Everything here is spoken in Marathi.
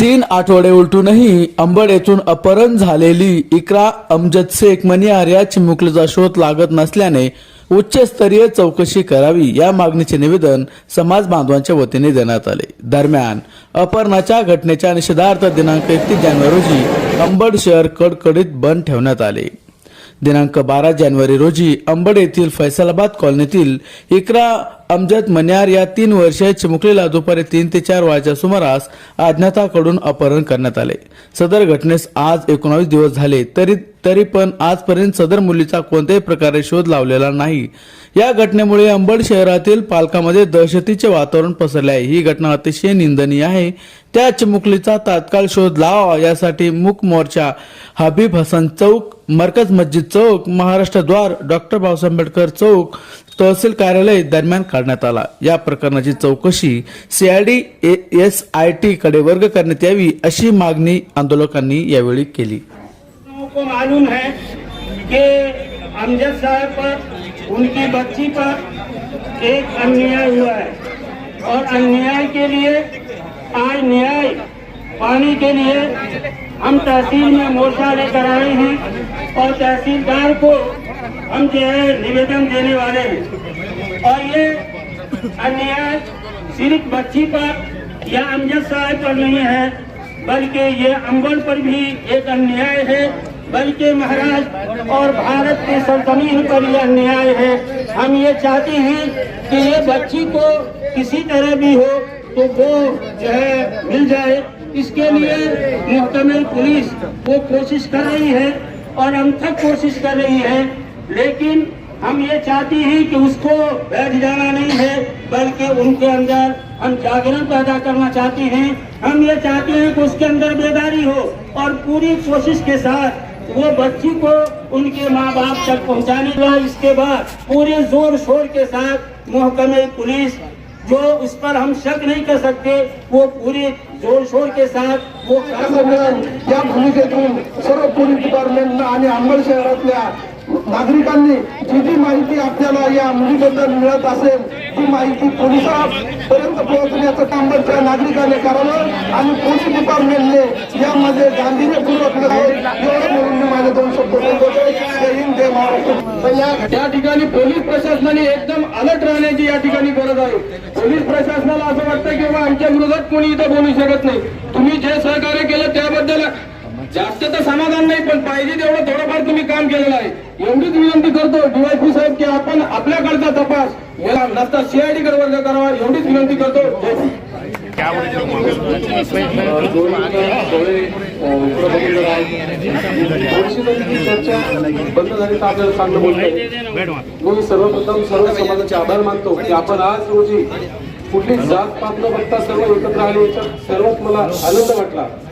तीन आठवडे उलटूनही अंबड येथून अपहरण झालेली इक्रा अमजद शेख मनियार या चिमुकलीचा शोध लागत नसल्याने उच्चस्तरीय चौकशी करावी या मागणीचे निवेदन समाज बांधवांच्या वतीने देण्यात आले. दरम्यान अपहरणाच्या घटनेच्या निषेधार्थ दिनांक एकतीस जानेवारी रोजी अंबड शहर कडकडीत बंद ठेवण्यात आले. दिनांक बारा जानेवारी रोजी अंबड येथील फैसलाबाद कॉलनीतील इकरा अमजद मन्यार या तीन वर्षीय चिमुकलीला दुपारी तीन ते चार वाजच्या सुमारास अज्ञाताकडून अपहरण करण्यात आले. सदर घटनेस आज एकोणावीस दिवस झाले तरी तरी पण आजपर्यंत सदर मुलीचा कोणत्याही प्रकारे शोध लावलेला नाही. या घटनेमुळे अंबड शहरातील पालकामध्ये दहशतीचे वातावरण पसरले आहे. ही घटना अतिशय निंदनीय आहे. त्या चिमुकलीचा तात्काळ शोध लावा यासाठी मूक मोर्चा हबीब हसन चौक मरकज मस्जिद चौक महाराष्ट्र द्वार डॉक्टर बाबासाहेब आंबेडकर चौक तहसील कार्यालय दरम्यान काढण्यात आला. या प्रकरणाची चौकशी सीआयडी एस आय टी कडे वर्ग करण्यात यावी अशी मागणी आंदोलकांनी यावेळी केली. मालूम है कि अमजद साहब पर उनकी बच्ची पर एक अन्याय हुआ है। और अन्याय के लिए आज न्याय पाने के लिए हम तहसील में मोर्चा लेकर आए हैं और तहसीलदार को हम जो है निवेदन देने वाले हैं। और ये अन्याय सिर्फ़ बच्ची पर या अमजद साहब पर नहीं है, बल्कि ये अंबल पर भी एक अन्याय है, बल्कि महाराज और भारत के सरजमीन पर यह अन्याय है। हम ये चाहते हैं कि ये बच्ची को किसी तरह भी हो तो वो जो है मिल जाए। इसके लिए मुहकमे पुलिस वो कोशिश कर रही है और हम तक कोशिश कर रही है लेकिन हम ये चाहते हैं कि उसको बैठ जाना नहीं है, बल्कि उनके अंदर हम जागरण पैदा करना चाहते हैं। हम ये चाहते हैं कि उसके अंदर बेदारी हो और पूरी कोशिश के साथ वो बच्ची को उनके माँ बाप तक पहुँचाने का इसके बाद पूरे ज़ोर शोर के साथ महकमे पुलिस, जो उस पर हम शक नहीं कर सकते, वो पूरे ज़ोर शोर के साथ वो या भूमिकेतून सर्व पोलीस डिपार्टमेंट आणि अंबड शहरातल्या नागरिकांनी जी जी माहिती आपल्याला या मुलीबद्दल मिळत असेल ती माहिती पोलिसांपर्यंत पोहोचण्याचं काम त्या नागरिकांनी करावं आणि पोलीस डिपार्टमेंटने यामध्ये गांभीर्यपूर्वक लढावं एवढं म्हणून मी माझे दोन शब्द या ठिकाणी पोलीस प्रशासनाने एकदम अलर्ट राहण्याची या ठिकाणी गरज आहे. पोलीस प्रशासनाला असं वाटतं की बाबा आमच्या विरोधात कोणी इथं बोलू शकत नाही. तुम्ही जे सहकार्य केलं त्याबद्दल जास्त तर समाधान नाही पण पाहिजे तेवढं थोडंफार तुम्ही काम केलेलं आहे. एवढीच विनंती करतो डीवायपी साहेब की आपण आपल्याकडचा तपास याला नसता सीआयडी कडे वर्ग करावा एवढीच विनंती करतो. चर्चा बंद झाली तर आपल्याला चांगलं बोलता. मी सर्वप्रथम सर्व समाजाचे आभार मानतो की आपण आज रोजी कुठली जात पात न बघता सर्व एकत्र आले. याच्यात सर्वात मला आनंद वाटला.